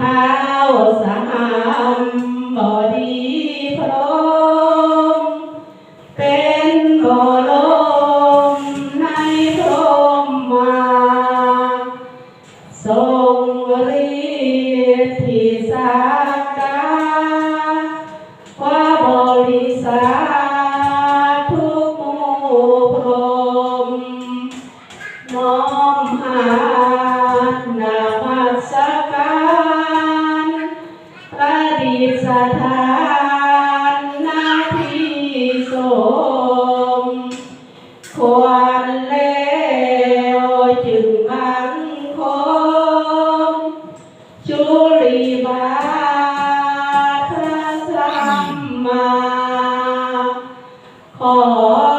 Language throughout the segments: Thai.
I. ขอ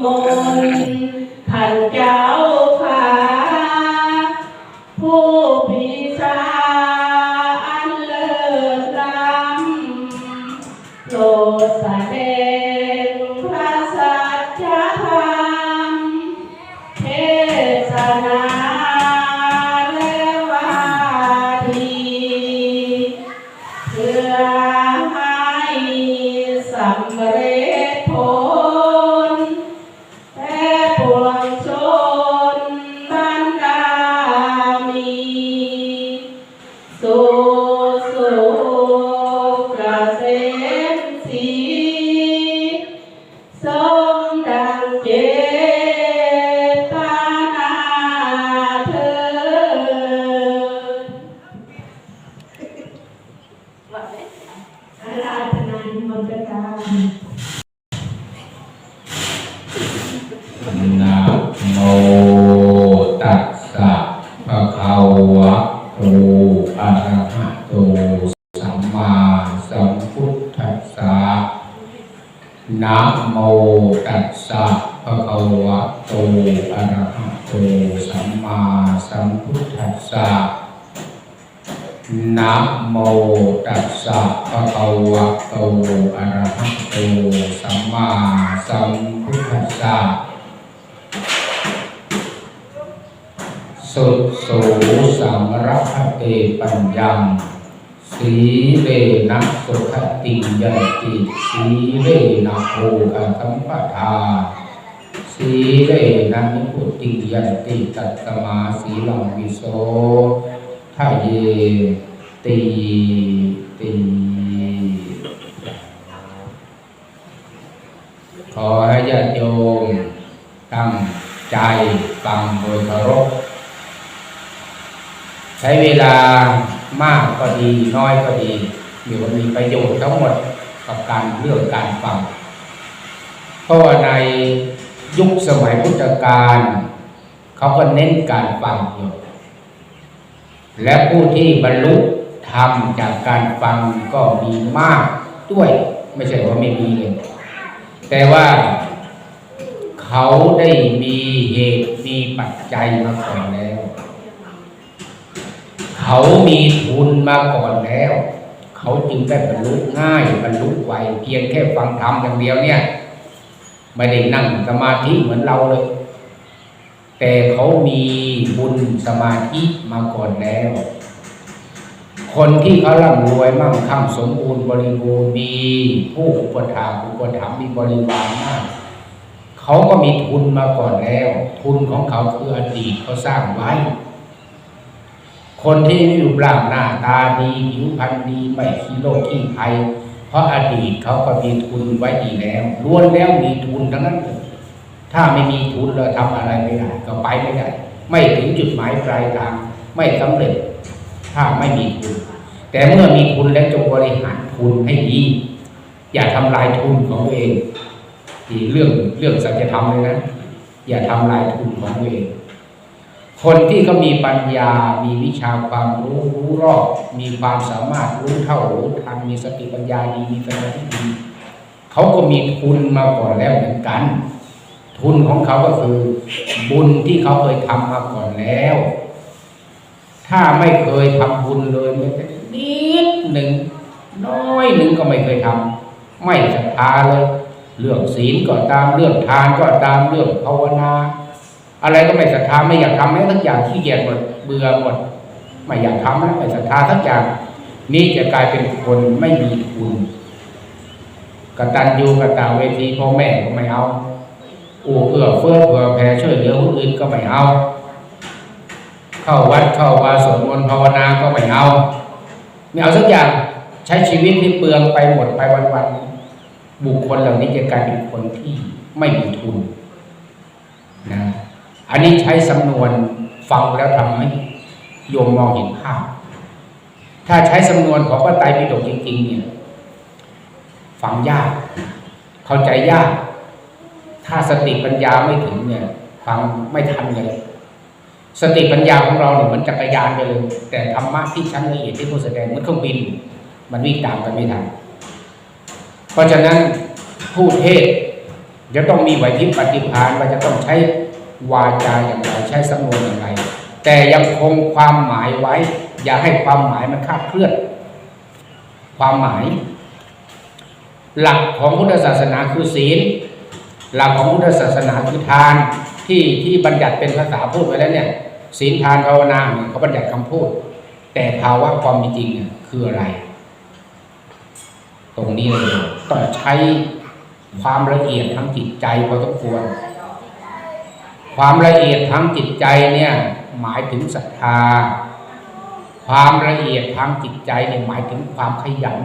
morning. ปัญญังสีเลนะสุขติยติสีเลนะโภคะสัมปทาสีเลนะนิพุติยติตัตมาสีลังวิโสทาเยตีตีขอให้ญาติโยมตั้งใจฟังโดยเคารพ ใช้เวลามากก็ดีน้อยก็ดีอยู่มันมีประโยชน์ทั้งหมดกับการเลือกการฟัง เพราะว่าในยุคสมัยพุทธกาลเขาก็เน้นการฟังอยู่และผู้ที่บรรลุธรรมจากการฟังก็มีมากด้วยไม่ใช่ว่าไม่มีเลยแต่ว่าเขาได้มีเหตุมีปัจจัยมาก่อนแล้ว เขามีทุนมาก่อนแล้ว เขาจึงได้บรรลุง่ายบรรลุไวเพียงแค่ฟังธรรมอย่างเดียวเนี่ย ไม่ได้นั่งสมาธิเหมือนเราเลย แต่เขามีบุญสมาธิมาก่อนแล้ว คนที่เขาร่ำรวยมั่งคั่งสมบูรณ์บริบูรณ์มีผู้อุปถัมภ์อุปถัมภ์มีบริวารมากเขาก็มีทุนมาก่อนแล้ว ทุนของเขาคืออดีตเขาสร้างไว้ คนที่มีรูปร่างหน้าตาดีผิวพรรณดีไม่ขี้โรคขี้ภัยเพราะอดีตเขาก็มีทุนไว้ดีแล้วล้วนแล้วมีทุนทั้งนั้นเลยถ้าไม่มีทุนเราทำอะไรไม่ได้ก็ไปไม่ได้ ไม่ถึงจุดหมายปลายทาง ไม่สำเร็จ ถ้าไม่มีทุน แต่เมื่อมีทุนแล้วจงบริหารทุนให้ดี อย่าทำลายทุนของตัวเองที่เรื่องเรื่องสัจธรรมเลยนะ อย่าทำลายทุนของตัวเอง คนที่เขามีปัญญา มีวิชาความรู้รู้รอบ มีความสามารถรู้เท่ารู้ทันมีสติปัญญาดีมีสมาธิดีเขาก็มีทุนมาก่อนแล้วเหมือนกัน ทุนของเขาก็คือ บุญที่เขาเคยทำมาก่อนแล้ว ถ้าไม่เคยทำบุญเลยแม้แต่นิดหนึ่งน้อยหนึ่งก็ไม่เคยทำไม่ศรัทธาเลย เรื่องศีลก็ตามเรื่องทานก็ตามเรื่องภาวนา อะไรก็ไม่ศรัทธาไม่อยากทำแม้ทั้งอย่างขี้เกียจหมดเบื่อหมดไม่อยากทำแล้วไม่ศรัทธาทั้งอย่างนี่จะกลายเป็นคนไม่มีทุนกตัญญูกตาเวทีพ่อแม่ก็ไม่เอาอู่เอื้อเฟื้อเผื่อแผ่ช่วยเหลือคนอื่นก็ไม่เอา เข้าวัดเข้าวาสวดมนต์ภาวนาก็ไม่เอาไม่เอาสักอย่างใช้ชีวิตที่เปลืองไปหมดไปวันๆบุคคลเหล่านี้จะกลายเป็นคนที่ไม่มีทุนนะ อันนี้ใช้สำนวนฟังแล้วทำให้โยมมองเห็นภาพ ถ้าใช้สำนวนของพระไตรปิฎกจริงๆเนี่ย ฟังยาก เข้าใจยาก ถ้าสติปัญญาไม่ถึงเนี่ย ฟังไม่ทันเลยสติปัญญาของเราเนี่ยเหมือนจักรยานไปเลย แต่ธรรมะที่ชั้นละเอียดที่ผู้แสดงเหมือนเครื่องบิน มันวิ่งตามกันไม่ทันเพราะฉะนั้นผู้เทศจะต้องมีไหวพริบปฏิภาณว่าจะต้องใช้ วาจาอย่างไรใช้สำนวนอย่างไร แต่ยังคงความหมายไว้ อย่าให้ความหมายมันคาดเคลื่อน ความหมาย หลักของพุทธศาสนาคือศีล หลักของพุทธศาสนาคือทานที่ที่บัญญัติเป็นภาษาพูดไว้แล้วเนี่ยศีลทานภาวนาเขาบัญญัติคำพูด แต่ภาวะความเป็นจริงเนี่ยคืออะไร ตรงนี้เลยต้องใช้ความละเอียดทางจิตใจพอสมควร ความละเอียดทางจิตใจเนี่ยหมายถึงศรัทธา ความละเอียดทางจิตใจเนี่ยหมายถึงความขยัน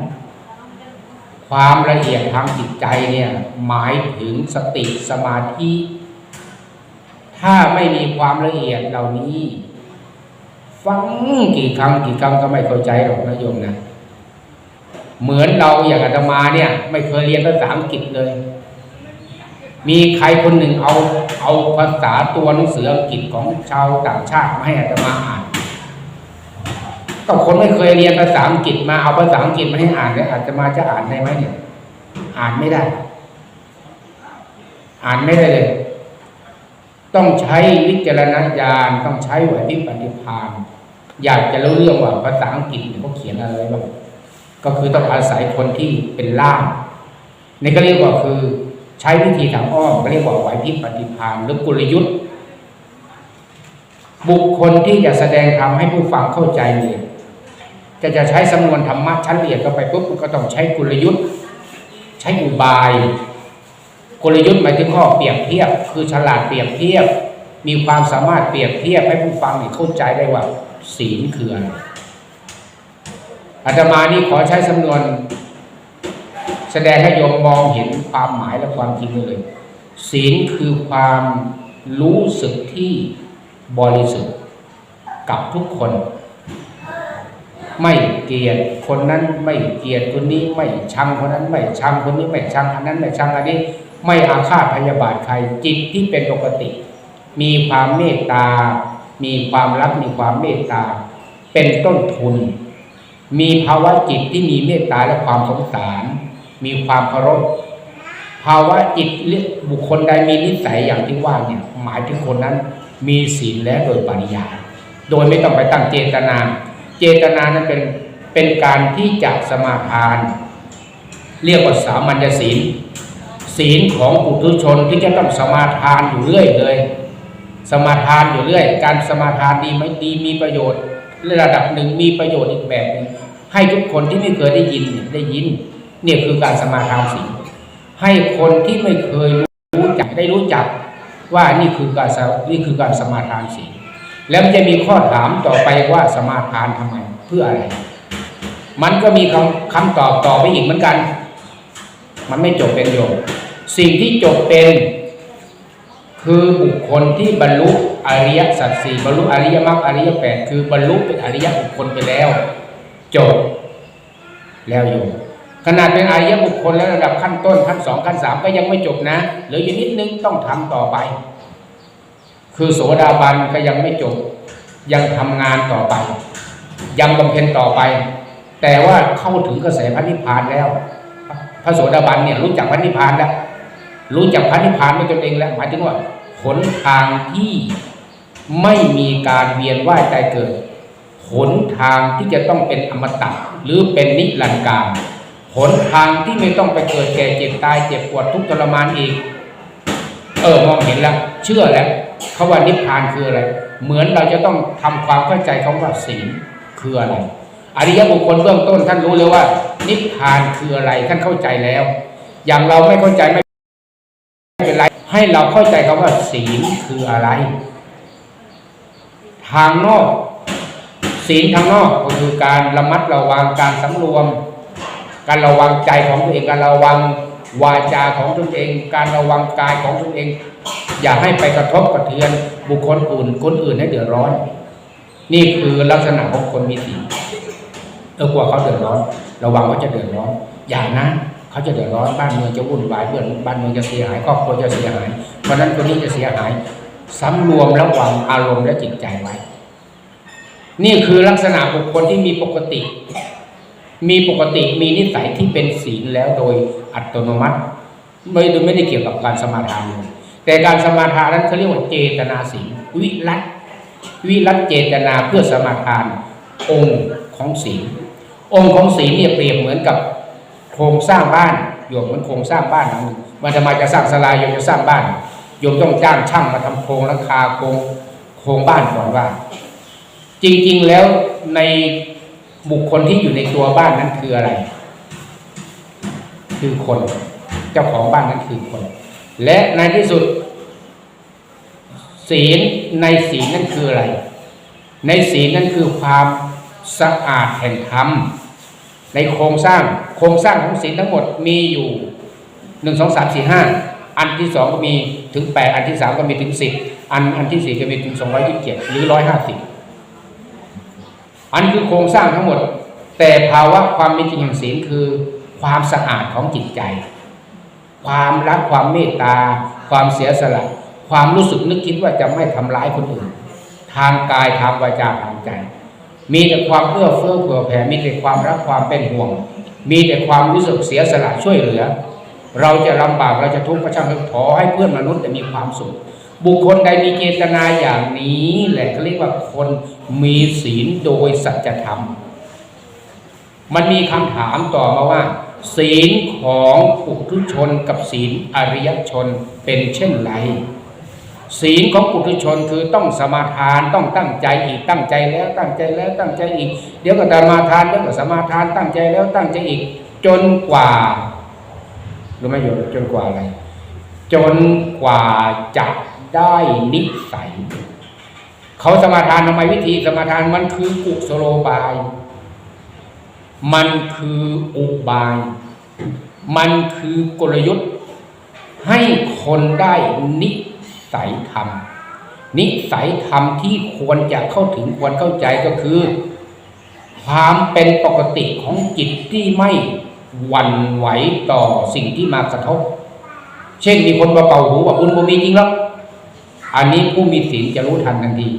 ความละเอียดทางจิตใจเนี่ยหมายถึงสติสมาธิ ถ้าไม่มีความละเอียดเหล่านี้ ฟังกี่ครั้งกี่ครั้งก็ไม่เข้าใจหรอกนะโยมนะ เหมือนเราอย่างอาตมาเนี่ย ไม่เคยเรียนภาษาอังกฤษเลย มีใครคนหนึ่งเอาเอาภาษาตัวหนังสืออังกฤษของชาวต่างชาติมาให้อาตมาอ่านก็คนไม่เคยเรียนภาษาอังกฤษมาเอาภาษาอังกฤษมาให้อ่านเนี่ยอาตมาจะอ่านได้ไหมเนี่ย อ่านไม่ได้ อ่านไม่ได้เลย ต้องใช้วิจารณญาณต้องใช้ไหวพริบปฏิภาณอยากจะรู้เรื่องว่าภาษาอังกฤษเขาเขียนอะไรบ้างก็คือต้องอาศัยคนที่เป็นล่ามนี่ก็เรียกว่าคือ ใช้วิธีทางอ้อมก็เรียกว่าไหวพริบปฏิภาณหรือกลยุทธ์ บุคคลที่จะแสดงธรรมให้ผู้ฟังเข้าใจเนี่ยจะจะใช้สำนวนธรรมะชั้นละเอียดเข้าไปปุ๊บก็ต้องใช้กลยุทธ์ ใช้อุบาย กลยุทธ์หมายถึงข้อเปรียบเทียบ คือฉลาดเปรียบเทียบ มีความสามารถเปรียบเทียบให้ผู้ฟังเนี่ยเข้าใจได้ว่าศีลคืออะไรอาตมานี่ขอใช้สำนวน แสดงให้โยมมองเห็นความหมายและความจริงเลย ศีลคือความรู้สึกที่บริสุทธิ์กับทุกคน ไม่เกลียดคนนั้นไม่เกลียดคนนี้ไม่ชังคนนั้นไม่ชังคนนี้ไม่ชังอันนั้นไม่ชังอันนี้ ไม่อาฆาตพยาบาทใครจิตที่เป็นปกติ มีความเมตตา มีความรักมีความเมตตา เป็นต้นทุน มีภาวะจิตที่มีเมตตาและความสงสาร มีความเคารพภาวะจิตบุคคลใดมีนิสัยอย่างที่ว่าเนี่ยหมายถึงคนนั้นมีศีลแล้วโดยปริยายโดยไม่ต้องไปตั้งเจตนาเจเจตนานั้นเป็นเป็นการที่จะสมาทาน เรียกว่าสามัญศีล ศีลของปุถุชนที่จะต้องสมาทานอยู่เรื่อยเลย สมาทานอยู่เรื่อย การสมาทานดีไหมดีมีประโยชน์ระดับหนึ่งมีประโยชน์อีกแบบหนึ่งให้ทุกคนที่ไม่เคยได้ยินได้ยิน เนี่ยคือการสมาทานศีลให้คนที่ไม่เคยรู้จักได้รู้จักว่านี่คือการสนี่คือการสมาทานศีลแล้วมันจะมีข้อถามต่อไปว่าสมาทานทำไมเพื่ออะไร มันก็มีคำคำตอบต่อไปอีกเหมือนกัน มันไม่จบเป็นโยมสิ่งที่จบเป็น คือบุคคลที่บรรลุอริยสัจสี่บรรลุอริยมรรคอริยแปดคือบรรลุเป็นอริยบุคคลไปแล้ว จบ แล้วโยม ขนาดเป็นอริยบุคคลแล้วระดับขั้นต้นขั้นสองขั้นสามก็ยังไม่จบนะเหลืออยู่นิดนึงต้องทำต่อไป คือโสดาบันก็ยังไม่จบ ยังทำงานต่อไป ยังบำเพ็ญต่อไป แต่ว่าเข้าถึงกระแสพระนิพพานแล้ว พระโสดาบันเนี่ยรู้จักพระนิพพานแล้วรู้จักพระนิพพานด้วยตนเองแล้วหมายถึงว่าหนทางที่ไม่มีการเวียนว่ายตายเกิดหนทางที่จะต้องเป็นอมตะหรือเป็นนิรันดร์การ หนทางที่ไม่ต้องไปเกิดแก่เจ็บตายเจ็บปวดทุกทรมานอีก เออมองเห็นแล้วเชื่อแล้วเขาว่านิพพานคืออะไร เหมือนเราจะต้องทำความเข้าใจคำว่าศีลคืออะไรอริยบุคคลเบื้องต้นท่านรู้เลยว่า นิพพานคืออะไรท่านเข้าใจแล้ว อย่างเราไม่เข้าใจไม่เป็นไรให้เราเข้าใจคำว่าศีลคืออะไร ทางนอก ศีลทางนอกก็คือการระมัดระวังการสำรวม การระวังใจของตัวเองการระวังวาจาของตนเอง การระวังกายของตนเอง อย่าให้ไปกระทบกระเทือนบุคคลอื่นคนอื่นให้เดือดร้อน นี่คือลักษณะของคนมีศีลเออกลัวเขาเดือดร้อน ระวังเขาจะเดือดร้อน อย่านะเขาจะเดือดร้อนบ้านเมืองจะวุ่นวายเพื่อนบ้านเมืองจะเสียหายครอบครัวจะเสียหายเพราะนั้นคนนี้จะเสียหายสำรวมระวังอารมณ์และจิตใจไว้ นี่คือลักษณะบุคคลที่มีปกติ มีปกติมีนิสัยที่เป็นศีลแล้วโดยอัตโนมัติ ไม่ดยไม่ได้เกี่ยวกับการสมาทานเลยแต่การสมาทานนั้นเขาเรียกว่าเจตนาศีลวิรัตวิรัตเจตนาเพื่อสมาทานองค์ของศีลองค์ของศีลเนี่ยเปรียบเหมือนกับโครงสร้างบ้านโยมมือนโครงสร้างบ้านหลังหนึ่งมันจะมาจะสร้างศาลาโยมจะสร้างบ้านโยมต้องจ้างช่างมาทำโครงหลังคาโครงโครงบ้านก่อนว่า จริง ๆแล้วใน บุคคลที่อยู่ในตัวบ้านนั้นคืออะไร คือคน เจ้าของบ้านนั้นคือคน และในที่สุด ศีลในศีลนั่นคืออะไร ในศีลนั่นคือความสะอาดแห่งธรรม ในโครงสร้างโครงสร้างของศีลทั้งหมดมีอยู่หนึ่งสองสามสี่ห้าอันที่สองก็มีถึงแปดอันที่สามก็มีถึงสิบอันอันที่สี่ก็มีถึงสองร้อยยี่สิบเจ็ดหรือร้อยห้าสิบ อันคือโครงสร้างทั้งหมด แต่ภาวะความเป็นจริงแห่งศีลคือความสะอาดของจิตใจ ความรักความเมตตา ความเสียสละ ความรู้สึกนึกคิดว่าจะไม่ทำร้ายคนอื่น ทางกายทางวาจาทางใจ มีแต่ความเอื้อเฟื้อเผื่อแผ่มีแต่ความรักความเป็นห่วง มีแต่ความรู้สึกเสียสละช่วยเหลือ เราจะลำบากเราจะทุกข์ก็ช่างเถอะขอให้เพื่อนมนุษย์ได้มีความสุขบุคคลใดมีเจตนาอย่างนี้แหละเขาเรียกว่าคน มีศีลโดยสัจธรรม มันมีคำถามต่อมาว่า ศีลของปุถุชนกับศีลอริยชนเป็นเช่นไร ศีลของปุถุชนคือต้องสมาทานต้องตั้งใจอีกตั้งใจแล้วตั้งใจแล้วตั้งใจอีก เดี๋ยวก็สมาทานเดี๋ยวก็สมาทานตั้งใจแล้วตั้งใจอีก จนกว่ารู้ไหมโยมจนกว่าอะไร จนกว่าจะได้นิสัย เขาสมาทานทำไมวิธีสมาทานมันคือกุศโลบาย มันคืออุบาย มันคือกลยุทธ์ ให้คนได้นิสัยธรรม นิสัยธรรมที่ควรจะเข้าถึงควรเข้าใจก็คือ ความเป็นปกติของจิตที่ไม่หวั่นไหวต่อสิ่งที่มากระทบ เช่นมีคนมาเป่าหูว่าคุณบ่มีจริงแล้วอันนี้ผู้มีศีลจะรู้ทันทันที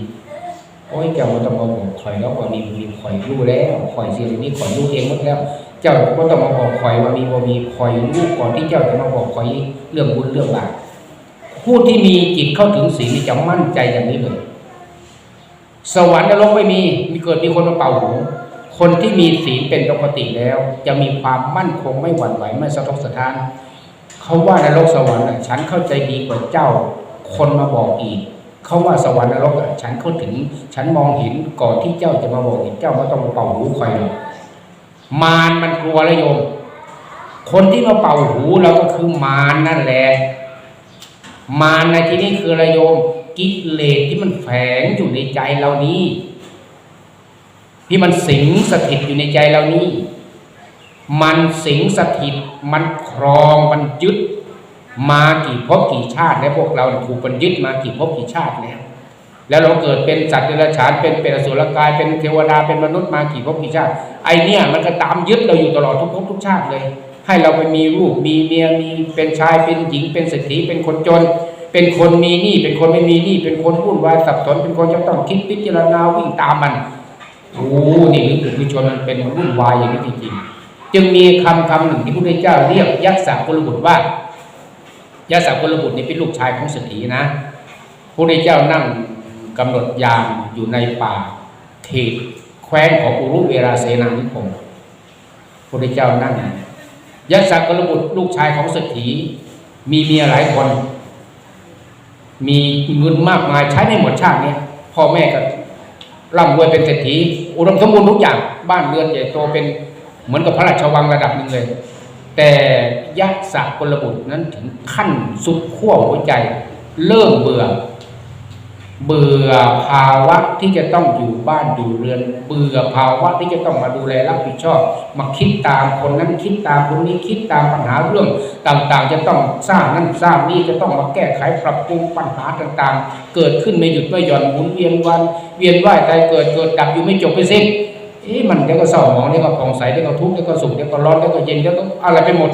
อ้ยเจ้าต้องมาบอกข่อยแล้วว่ามีมีข่อยรู้แล้วข่อยเสิ่งนี้ข่อยรู้เองหมดแล้ว เจ้าก็ต้องมาบอกข่อยว่ามีบ่ามีข่อยรู้ก่อนที่เจ้าจะมาบอกข่อยเรื่องบุญเรื่องบาปผู้ที่มีจิตเข้าถึงศีลจะมั่นใจอย่างนี้เลยสวรรค์นรกไม่มี มีเกิดมีคนมาเป่าหูคนที่มีศีลเป็นปกติแล้ว จะมีความมั่นคงไม่หวั่นไหวไม่สะทกสะท้านเขาว่านรกสวรรค์ฉันเข้าใจดีกว่าเจ้า คนมาบอกอีก เขาว่าสวรรค์นรกอะฉันเข้าถึง ฉันมองเห็นก่อนที่เจ้าจะมาบอกอีกเจ้าไม่ต้องเป่าหูคอยหรอกมารมันกลัวแล้วโยม คนที่มาเป่าหูเราก็คือมารนั่นแหละมารในที่นี้คืออะไรโยม กิเลสที่มันแฝงอยู่ในใจเรานี้ ที่มันสิงสถิตอยู่ในใจเรานี้ มันสิงสถิต มันครองมันยึด มากี่ภพกี่ชาติแล้วพวกเราถูกมันยึดมากี่ภพกี่ชาติแล้วแล้วเราเกิดเป็นสัตว์เดรัจฉานเป็นเป็นอสุรกายเป็นเทวดาเป็นมนุษย์มากี่ภพกี่ชาติ ไอเนี่ยมันก็ตามยึดเราอยู่ตลอดทุกภพทุกชาติเลย ให้เราไปมีลูกมีเมียมีเป็นชายเป็นหญิงเป็นเศรษฐีเป็นคนจน เป็นคนมีหนี้เป็นคนไม่มีหนี้เป็นคนวุ่นวายสับสนเป็นคนจะต้องคิดพิจารณาวิ่งตามมันโอ้นี่หรือคือชนมันเป็นวุ่นวายอย่างนี้จริงๆจึงมีคำคำหนึ่งที่พระพุทธเจ้าเรียกยักษ์สากุลบุตรว่า ยักษ์สากุลบุตรนี่เป็นลูกชายของเศรษฐีนะพระพุทธเจ้านั่งกำหนดยามอยู่ในป่าเขตแคว้นของอุรุเวราเสนานิคมพระพุทธเจ้านั่งยักษ์สักกลบุตรลูกชายของเศรษฐี มีเมียหลายคน มีเงินมากมายใช้ในหมดชาติเนี้พ่อแม่ก็ร่ำรวยเป็นเศรษฐีอุดมสมบูรณ์ทุกอย่างบ้านเรือนใหญ่โตเป็นเหมือนกับพระราชวังระดับหนึ่งเลย แต่ยักษ์สักลบุตรนั้นถึงขั้นสุดขั้วหัวใจ เริ่มเบื่อ เบื่อภาวะที่จะต้องอยู่บ้านอยู่เรือน เบื่อภาวะที่จะต้องมาดูแลรับผิดชอบ มาคิดตามคนนั้นคิดตามคนนี้คิดตามปัญหาเรื่องต่างๆ จะต้องสร้างนั่นสร้างนี่จะต้องมาแก้ไขปรับปรุงปัญหาต่างๆ เกิดขึ้นไม่หยุดไม่หย่อนหมุนเวียนวัน เวียนว่ายตายเกิดเกิดดับอยู่ไม่จบไม่สิ้น เอ๊ะมันเดี๋ยวก็เศร้าหมองเดี๋ยวก็ผ่องใสเดี๋ยวก็ทุกข์เดี๋ยวก็สุขเดี๋ยวก็ร้อนเดี๋ยวก็เย็นเดี๋ยวก็อะไรไปหมด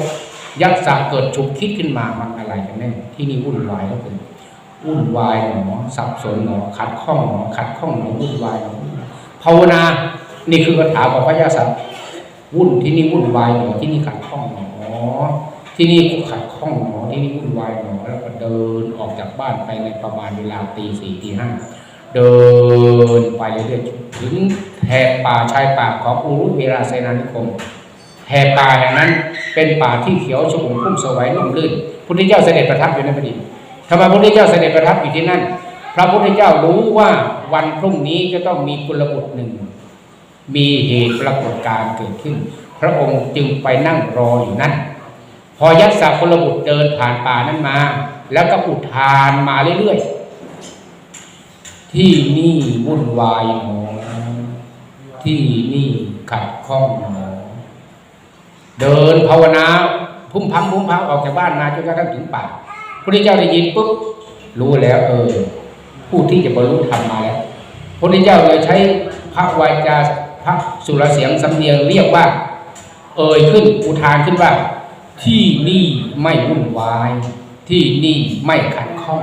ยักษ์สาเกิดฉุกคิดขึ้นมามันอะไรกันแน่ที่นี่วุ่นวายแล้วเป็นวุ่นวายหนอสับสนหนอขัดข้องหนอขัดข้องหนอวุ่นวายหนอภาวนา นี่คือคาถาของพระยาสัตว์วุ่นที่นี่วุ่นวายหนอที่นี่ขัดข้องหนอที่นี่ขัดข้องหนอที่นี่วุ่นวายหนอแล้วก็เดินออกจากบ้านไปในประมาณเวลาตีสี่ตีห้า เดินไปเรื่อยๆถึงแถบป่าชายป่าของอุรุเวราเสนานิคมแถบป่าแห่งนั้นเป็นป่าที่เขียวชอุ่มพุ่มสวัยนุ่มลื่นพุทธเจ้าเสด็จประทับอยู่ในพอดีทำไมพระพุทธเจ้าเสด็จประทับอยู่ที่นั่น พระพุทธเจ้ารู้ว่าวันพรุ่งนี้จะต้องมีกุลบุตรหนึ่ง มีเหตุปรากฏการเกิดขึ้น พระองค์จึงไปนั่งรออยู่นั่นพอยักษ์สากุลบุตรเดินผ่านป่านั้นมา แล้วก็อุทานมาเรื่อยๆ ที่นี่วุ่นวายหนอที่นี่ขัดข้องหนอเดินภาวนาพุ่มพังพุ่มพังออกจากบ้านมาจนกระทั่งถึงป่าพระเจ้าได้ยินปุ๊บรู้แล้ว เออ ผู้ที่จะบรรลุธรรมมาแล้วพระเจ้าเลยใช้พระวาจาพระสุรเสียงสำเนียงเรียกว่า เอ่ยขึ้นอุทานขึ้นว่า ที่นี่ไม่วุ่นวาย ที่นี่ไม่ขัดข้อง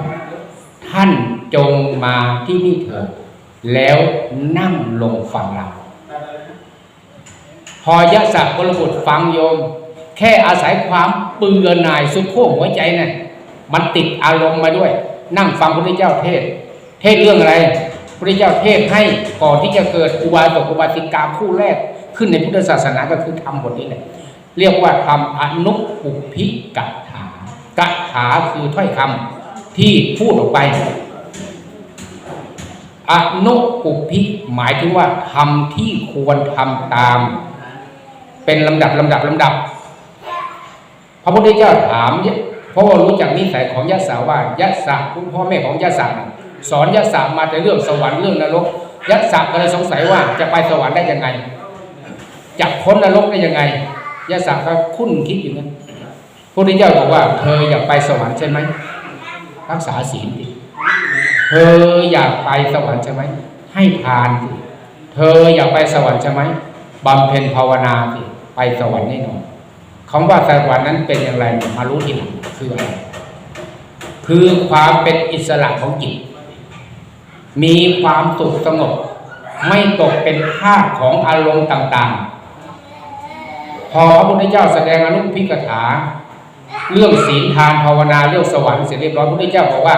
ท่าน จงมาที่นี่เถิด แล้วนั่งลงฟังเราพอยะสักกลบุตรฟังโยม แค่อาศัยความเบื่อหน่ายสุดโค้งหัวใจน่ะมันติดอารมณ์มาด้วย นั่งฟังพระพุทธเจ้าเทศ เทศเรื่องอะไรพระพุทธเจ้าเทศให้ก่อนที่จะเกิดอุบาสกอุบาสิกาคู่แรก ขึ้นในพุทธศาสนาก็คือธรรมบทนี้แหละเรียกว่าธรรมอนุปุพิกถากถาคือถ้อยคำที่พูดออกไป อนุปุพิหมายถึงว่าทำที่ควรทำตาม เป็นลำดับลำดับลำดับ พระพุทธเจ้าถามเนี่ยเพราะว่ารู้จักนิสัยของยะสาว่ายะสาคุณพ่อแม่ของยะสาสอนยะสามาแต่เรื่องสวรรค์เรื่องนรกยะสาก็เลยสงสัยว่าจะไปสวรรค์ได้ยังไงจะพ้นนรกได้ยังไงยะสาก็คุ้นคิดอยู่นั้นพระพุทธเจ้าบอกว่าเธออยากไปสวรรค์ใช่ไหมรักษาศีลดิ เธออยากไปสวรรค์ใช่ไหมให้ทานสิเธออยากไปสวรรค์ใช่ไหมบำเพ็ญภาวนาสิไปสวรรค์แน่นอนคำว่าสวรรค์นั้นเป็นอย่างไรมารู้ทีหลังคืออะไรคือความเป็นอิสระของจิต มีความสุขสงบ ไม่ตกเป็นทาสของอารมณ์ต่างๆ พอพระพุทธเจ้าแสดงอนุพิกถา เรื่องศีลทานภาวนาเรื่องสวรรค์เสร็จเรียบร้อยพระพุทธเจ้าบอกว่า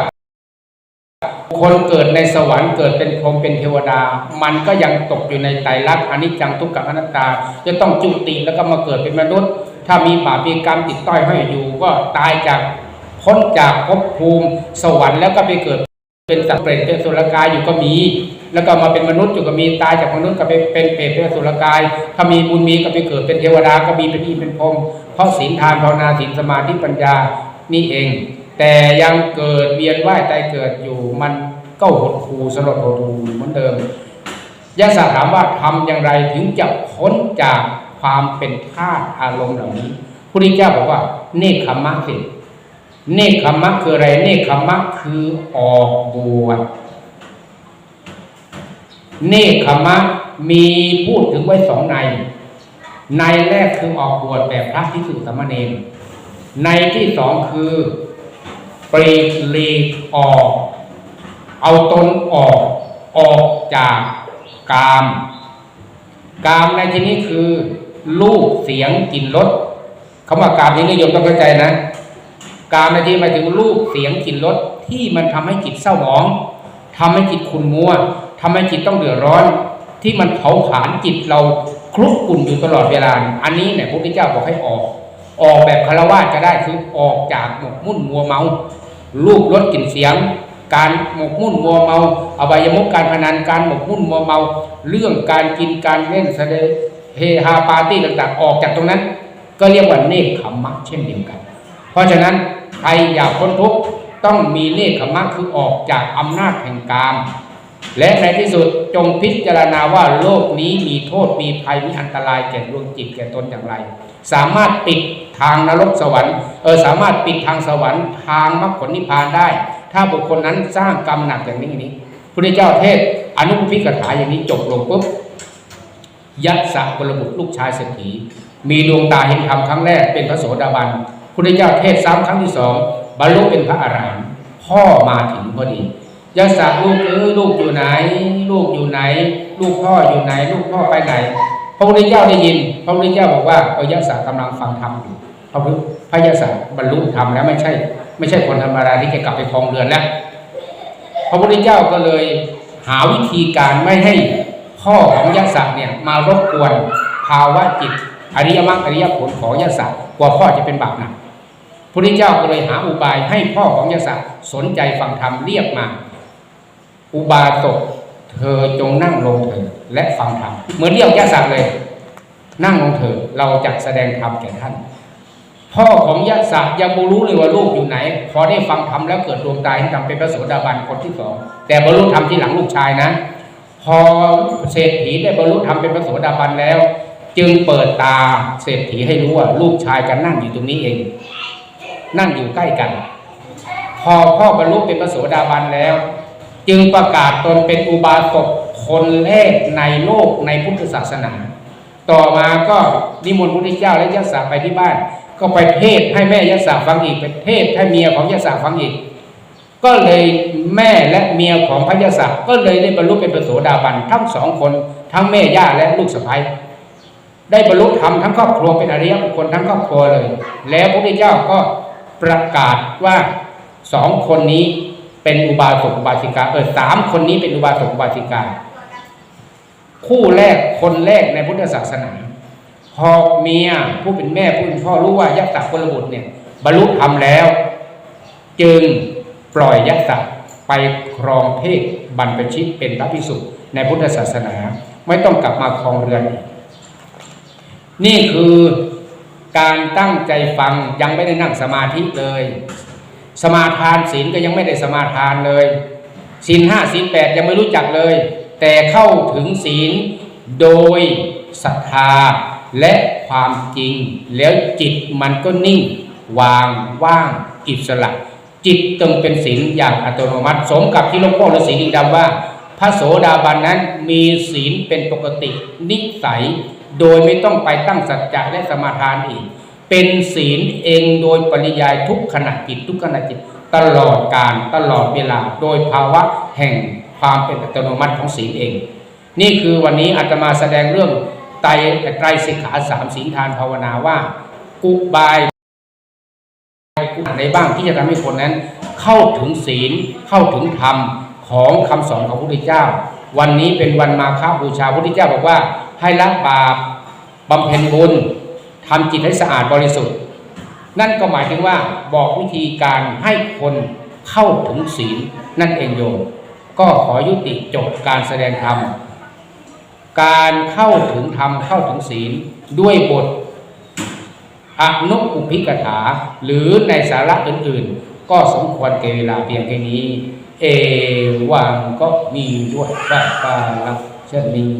คนเกิดในสวรรค์เกิดเป็นพรหมเป็นเทวดา มันก็ยังตกอยู่ในไตรลักษณ์อนิจจังทุกขังอนัตตา จะต้องจุติแล้วก็มาเกิดเป็นมนุษย์ ถ้ามีบาปมีกรรมติดต้อยห้อยอยู่ ก็ตายจากพ้นจากภพภูมิสวรรค์แล้วก็ไปเกิดเป็นสัตว์เปรตเป็นสุรกายอยู่ก็มี แล้วก็มาเป็นมนุษย์อยู่ก็มีตายจากมนุษย์ก็ไปเป็นเปรตเป็นสุรกาย ถ้ามีบุญมีก็ไปเกิดเป็นเทวดาก็มีเป็นอินเป็นพรหมเพราะศีลทานภาวนาศีลสมาธิปัญญานี่เอง แต่ยังเกิดเวียนว่ายตายเกิดอยู่มันก็หดหูสลดหดหูเหมือนเดิมยะสาถามว่าทำอย่างไรถึงจะพ้นจากความเป็นธาตุอารมณ์เหล่านี้พระพุทธเจ้าบอกว่า เนคขมะสิเนคขมะคืออะไร เนคขมะคือออกบวชเนคขมะมีพูดถึงไว้สองใน ในแรกคือออกบวชแบบพระที่สุสามเณรในที่สองคือ ปลีกลีกออก เอาตนออก ออกจากกาม กามในที่นี้คือรูปเสียงกลิ่นรสคำว่ากามนี้นิยมต้องเข้าใจนะ กามในที่หมายถึงรูปเสียงกลิ่นรสที่มันทำให้จิตเศร้าหมองทำให้จิตขุ่นมัวทำให้จิตต้องเดือดร้อน ที่มันเผาผลาญจิตเราคลุกกุ่นอยู่ตลอดเวลา อันนี้เนี่ยพระพุทธเจ้าบอกให้ออก ออกแบบคารวะก็ได้คือออกจากหมกมุ่นมัวเมา รูปรสกลิ่นเสียง การหมกมุ่นมัวเมาอบายมุกการพนันการหมกมุ่นมัวเมา เรื่องการกินการเล่นแสดงเฮฮาปาร์ตี้ต่างๆ ออกจากตรงนั้น ก็เรียกว่าเนคขมมะเช่นเดียวกัน เพราะฉะนั้นใครอยากพ้นทุกข์ต้องมีเนคขมมะคือออกจากอำนาจแห่งกาม และในที่สุดจงพิจารณาว่าโลกนี้มีโทษมีภัยมีอันตรายแก่ดวงจิตแก่ตนอย่างไร สามารถปิดทางนรกสวรรค์เออสามารถปิดทางสวรรค์ทางมรรคผลนิพพานได้ ถ้าบุคคลนั้นสร้างกรรมหนักอย่างนี้นี้พระเจ้าเทศอนุพิกถาอย่างนี้จบลงปุ๊บยัสสะกลบุตรลูกชายเศรษฐีมีดวงตาเห็นธรรมครั้งแรกเป็นพระโสดาบันพระเจ้าเทศซ้ำครั้งที่สองบรรลุเป็นพระอรหันต์พ่อมาถึงพอดี ยะสะลูกเอ้ยลูกอยู่ไหน ลูกอยู่ไหน ลูกพ่ออยู่ไหน ลูกพ่อไปไหน พระพุทธเจ้าได้ยิน พระพุทธเจ้าบอกว่าเออยะสะกำลังฟังธรรมอยู่พระพุทธพระยะสะบรรลุธรรมแล้วไม่ใช่ ไม่ใช่คนธรรมดาที่จะกลับไปครองเรือนแล้วพระพุทธเจ้าก็เลยหาวิธีการไม่ให้พ่อของยะสะเนี่ยมารบกวนภาวะจิตอริยมรรคอริยผลของยะสะกลัวพ่อจะเป็นบาปหนักพระพุทธเจ้าก็เลยหาอุบายให้พ่อของยะสะสนใจฟังธรรมเรียกมา อุบาสกเธอจงนั่งลงเถิดและฟังธรรมเหมือนเรียกยะสะเลย นั่งลงเถิดเราจะแสดงธรรมแก่ท่าน พ่อของยะสะยังไม่รู้เลยว่าลูกอยู่ไหน พอได้ฟังธรรมแล้วเกิดดวงตาเห็นธรรมเป็นพระโสดาบันคนที่สองแต่บรรลุธรรมที่หลังลูกชายนะ พอเศรษฐีได้บรรลุธรรมเป็นพระโสดาบันแล้ว จึงเปิดตาเศรษฐีให้รู้ว่าลูกชายกันนั่งอยู่ตรงนี้เอง นั่งอยู่ใกล้กัน พอพ่อบรรลุเป็นพระโสดาบันแล้ว จึงประกาศตนเป็นอุบาสกคนแรกในโลกในพุทธศาสนา ต่อมาก็นิมนต์พระพุทธเจ้าและยะสาไปที่บ้าน ก็ไปเทศให้แม่ยะสาฟังอีกไปเทศให้เมียของยะสาฟังอีก ก็เลยแม่และเมียของพระยะสาก็เลยได้บรรลุเป็นพระโสดาบันทั้งสองคนทั้งแม่ย่าและลูกสะใภ้ได้บรรลุธรรมทั้งครอบครัวเป็นอริยบุคคลทั้งครอบครัวเลย แล้วพระพุทธเจ้าก็ประกาศว่าสองคนนี้ เป็นอุบาสกอุบาสิกา เออสามคนนี้เป็นอุบาสกอุบาสิกา คู่แรกคนแรกในพุทธศาสนาพอเมียผู้เป็นแม่ผู้เป็นพ่อรู้ว่ายักษ์ศักดิ์กลบุตรเนี่ยบรรลุธรรมแล้ว จึงปล่อยยักษ์ศักดิ์ไปครองเพศบรรพชิตเป็นพระภิกษุในพุทธศาสนา ไม่ต้องกลับมาครองเรือน นี่คือการตั้งใจฟังยังไม่ได้นั่งสมาธิเลย สมาทานศีลก็ยังไม่ได้สมาทานเลยศีลห้าศีลแปดยังไม่รู้จักเลย แต่เข้าถึงศีลโดยศรัทธาและความจริง แล้วจิตมันก็นิ่ง วางว่างอิสระ จิตจึงเป็นศีลอย่างอัตโนมัติสมกับที่หลวงพ่อฤาษีลิงดำว่า พระโสดาบันนั้นมีศีลเป็นปกตินิสัย โดยไม่ต้องไปตั้งสัจจะและสมาทานอีก เป็นศีลเองโดยปริยายทุกขณะจิตทุกขณะจิตตลอดการตลอดเวลาโดยภาวะแห่งความเป็นอัตโนมัติของศีลเอง นี่คือวันนี้อาตมาแสดงเรื่องไตรไตรสิกขาสามศีลทานภาวนาว่า กุบายกุบายในบ้างที่จะทำให้คนนั้น เข้าถึงศีลเข้าถึงธรรมของคำสอนของพระพุทธเจ้า วันนี้เป็นวันมาฆบูชาพระพุทธเจ้าบอกว่าให้ละบาปบำเพ็ญบุญ ทำจิตให้สะอาดบริสุทธิ์ นั่นก็หมายถึงว่าบอกวิธีการให้คนเข้าถึงศีลนั่นเองโยมก็ขอยุติจบการแสดงธรรม การเข้าถึงธรรมเข้าถึงศีลด้วยบทอนุปุพิกถา หรือในสาระอื่นๆ ก็สมควรแก่เวลาเพียงแค่นี้ เอวังก็มีด้วยประการฉนี้